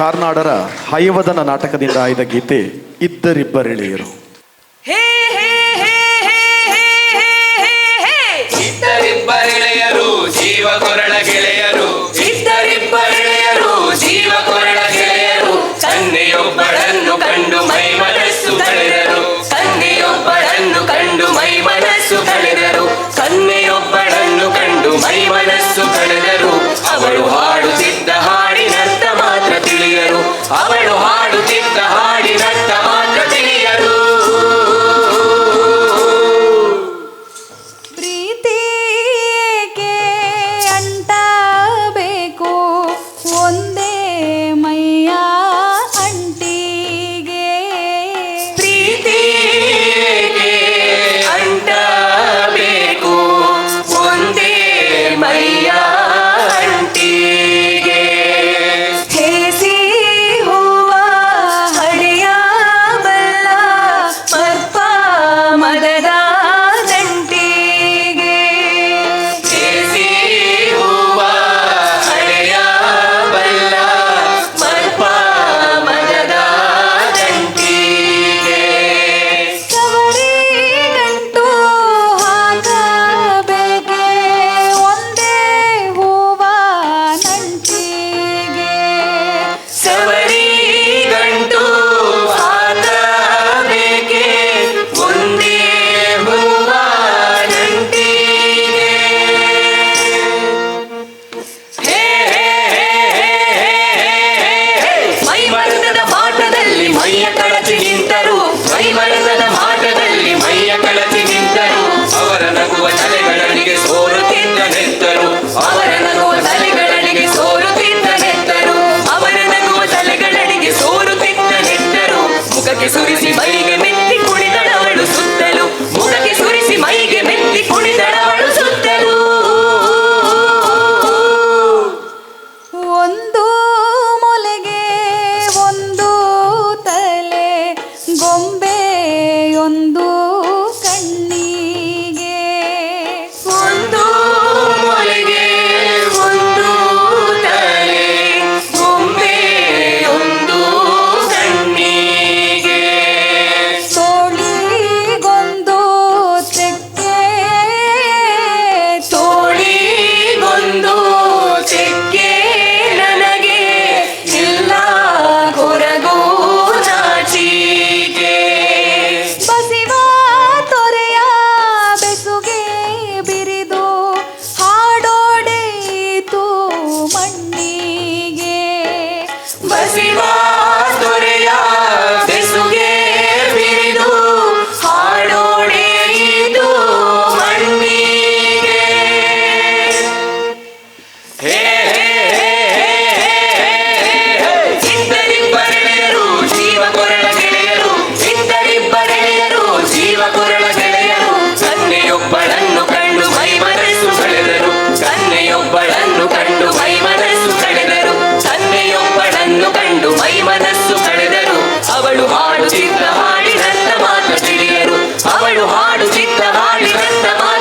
ಕಾರ್ನಾಡರ ಹಯವದನ ನಾಟಕದಿಂದ ಆಯ್ದ ಗೀತೆ ಇದ್ದರಿಬ್ಬರಿಳೆಯರು. ಹೇ ಹೇ ಕಂಡು ಮೈ ಮನಸ್ಸು ಕಳೆದರು ಕಂಡು ಮೈ ಮನಸ್ಸು ಕಳೆದರು. ಅವರ ನಗುವ ತಲೆಗಳನಿಗೆ ಸೋಲ Simón. ಮನಸ್ಸು ಸೆಳೆದರು ಅವಳು ಹಾಡು ಚಿತ್ತ ಹಾಡಿ ನನ್ನ ಮಾತು ತಿಳಿಯರು. ಅವಳು ಹಾಡು ಚಿತ್ತ ಹಾಡಿ ನನ್ನ ಮಾತು